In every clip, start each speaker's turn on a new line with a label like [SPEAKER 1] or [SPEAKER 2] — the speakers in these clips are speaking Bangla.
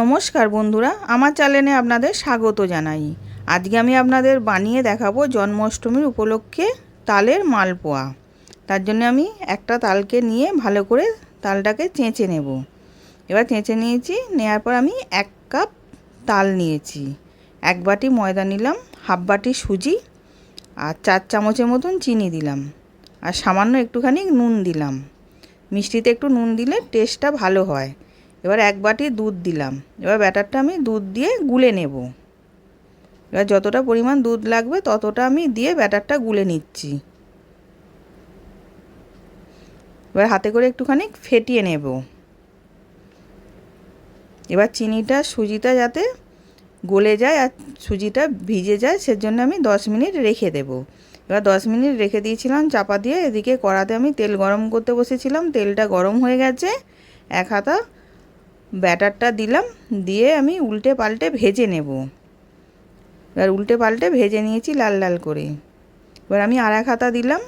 [SPEAKER 1] নমস্কার বন্ধুরা, আমার চ্যানেলে আপনাদের স্বাগত জানাই। আজকে আমি আপনাদের বানিয়ে দেখাবো জন্মাষ্টমীর উপলক্ষে তালের মালপোয়া। তার জন্য আমি একটা তালকে নিয়ে ভালো করে তালটাকে চেঁচে নেব। এবার চেঁচে নিয়েছি নেওয়ার পর আমি এক কাপ তাল নিয়েছি। এক বাটি ময়দা নিলাম, হাফ বাটি সুজি আর চার চামচের মতন চিনি দিলাম। আর সামান্য একটুখানি নুন দিলাম। মিষ্টিতে একটু নুন দিলে টেস্টটা ভালো হয়। এবার এক বাটি দুধ দিলাম। এবার ব্যাটারটা আমি দুধ দিয়ে গুলে নেব। এবার যতটা পরিমাণ দুধ লাগবে ততটা আমি দিয়ে ব্যাটারটা গুলে নিচ্ছি। এবার হাতে করে একটুখানি ফেটিয়ে নেব। এবার চিনিটা, সুজিটা যাতে গলে যায় আর সুজিটা ভিজে যায় সেজন্য আমি দশ মিনিট রেখে দেব। এবার দশ মিনিট রেখে দিয়েছিলাম চাপা দিয়ে। এদিকে কড়াতে আমি তেল গরম করতে বসেছিলাম। তেলটা গরম হয়ে গেছে। এক হাতা ব্যাটারটা দিলাম, দিয়ে আমি উল্টে পাল্টে ভেজে নেব। এবার উল্টে পাল্টে ভেজে নিয়েছি লাল লাল করে। এবার আমি এক হাতা দিলাম,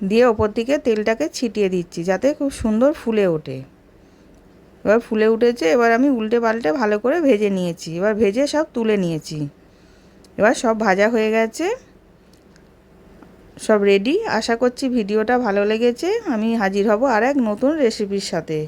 [SPEAKER 1] দিয়ে ওপর দিকে তেলটাকে ছিটিয়ে দিচ্ছি যাতে খুব সুন্দর ফুলে ওঠে। এবার ফুলে উঠেছে, এবার আমি উল্টে পাল্টে ভালো করে ভেজে নিয়েছি। এবার ভেজে সব তুলে নিয়েছি। এবার সব ভাজা হয়ে গেছে, সব রেডি আশা করছি ভিডিওটা ভালো লেগেছে। আমি হাজির হব আর এক নতুন রেসিপির সাথে।